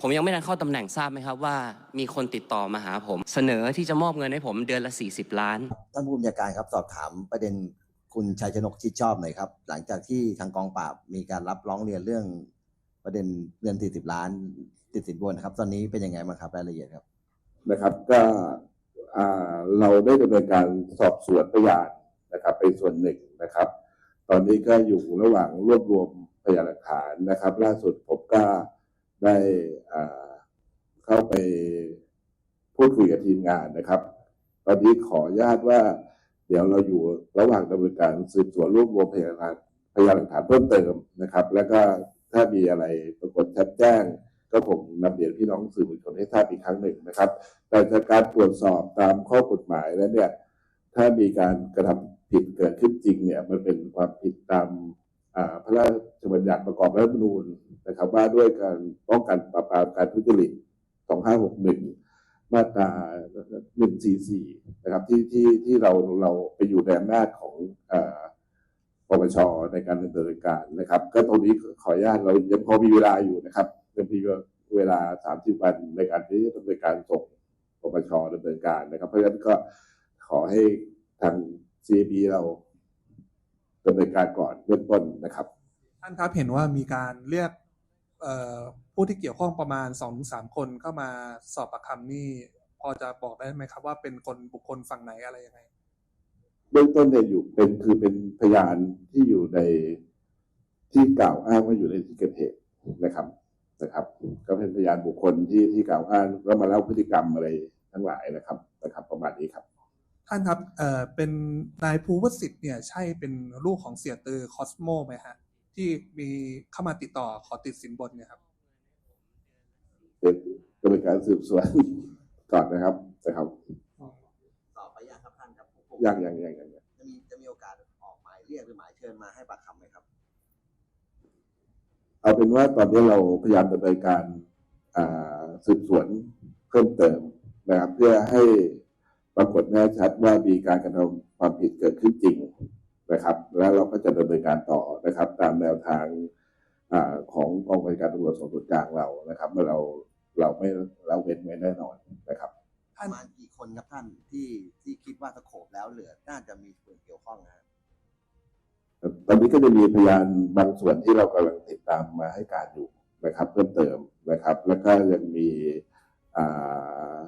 ผมยังไม่ทันเข้าตำแหน่งทราบไหมครับว่ามีคนติดต่อมาหาผม เสนอที่จะมอบเงินให้ผมเดือนละ 40 ล้าน ท่านผู้บัญชาการครับสอบถามประเด็นคุณชัยชนกชิดชอบหน่อยครับ หลังจากที่ทางกองปราบมีการรับร้องเรียนเรื่อง ประเด็นเงิน 40 ล้านติดสินบนนะครับ ตอนนี้เป็นยังไงบ้างครับรายละเอียดครับนะครับ ก็อ่าเราได้ดำเนินการสอบสวนพยานนะครับเป็นส่วนหนึ่งนะครับ ตอนนี้ก็อยู่ระหว่างรวบรวมพยานหลักฐานนะครับ ล่าสุดผมก็ ได้เข้าไปพูดคุยกับทีมงานนะครับ ตอนนี้ขออนุญาตว่าเดี๋ยวเราอยู่ระหว่างดำเนินการสืบสวนรวบรวมพยานหลักฐานพยานหลักฐานเพิ่มเติมนะครับ แล้วก็ถ้ามีอะไรปรากฏชัดแจ้ง ก็คงนำเรียนพี่น้องสื่อมวลชนให้ทราบอีกครั้งหนึ่งนะครับ แต่จากการตรวจสอบตามข้อกฎหมายแล้วเนี่ยถ้ามีการกระทำผิดเกิดขึ้นจริงเนี่ยมันเป็นความผิดตามพระราชบัญญัติประกอบรัฐธรรมนูญ นะครับว่าด้วยการป้องกันปราบปรามการทุจริต 2561 มาตรา 144 นะครับที่ที่ที่เราเราไปอยู่ในอำนาจของอ่าปปชในการดำเนินการนะครับ ก็ตรงนี้ขออนุญาตเรายังพอมีเวลาอยู่นะครับยังมีเวลา 30 วันในการที่จะดำเนินการส่งปปชดำเนินการนะครับ เพราะฉะนั้นก็ขอให้ทาง CB เราดำเนินการก่อนเบื้องต้นนะครับ ท่านครับเห็นว่ามีการเรียก ผู้ที่เกี่ยวข้องประมาณสองถึงสามคนเข้ามาสอบปากคำนี่พอจะบอกได้ไหมครับว่าเป็นคนบุคคลฝั่งไหนอะไรยังไงเบื้องต้นเนี่ยอยู่เป็นคือเป็นพยานที่อยู่ในที่กล่าวอ้างว่าอยู่ในที่เกิดเหตุนะครับนะครับ ก็เป็นพยานบุคคลที่ที่กล่าวอ้างแล้วมาเล่าพฤติกรรมอะไรทั้งหลายนะครับนะครับ ประมาณนี้ครับ ท่านครับเอ่อเป็นนายภูวสิทธิ์เนี่ยใช่เป็นลูกของเสียตือคอสโมไหมฮะ ที่มีเข้ามาติดต่อขอติดสินบนเนี่ยครับเดี๋ยวจะเป็นการสืบสวนก่อนนะครับนะครับสอบไปยังครับท่านครับยังยังยังยังยังจะมีจะมีโอกาสออกหมายเรียกหรือหมายเชิญมาให้ปากคำไหมครับ เอาเป็นว่าตอนนี้เราพยายามดำเนินการอ่าสืบสวนเพิ่มเติมนะครับ เพื่อให้ปรากฏแน่ชัดว่ามีการกระทำความผิดเกิดขึ้นจริง นะครับ แล้วเราก็จะดำเนินการต่อนะครับ ตามแนวทางอาของกองบริการตำรวจสอบสวนกลางเรานะครับเมื่อเราเราไม่เราเว้นไว้แน่นอนนะครับประมาณกี่คนครับท่านที่ที่คิดว่าสโคบแล้วเหลือน่าจะมีส่วนเกี่ยวข้องนะฮะตอนนี้ก็จะมีพยานบางส่วนที่เรากำลังติดตามมาให้การอยู่นะครับ เพิ่มเติมนะครับ แล้วก็ยังมีอ่า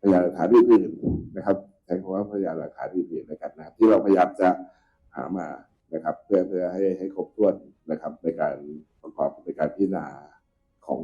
พยานหลักฐานอื่นๆนะครับ ใช้คำว่าพยานหลักฐานอื่นๆนะครับนะครับที่เราพยายามจะหามานะครับ เพื่อเพื่อให้ให้ครบถ้วนนะครับในการประกอบในการพิจารณาของ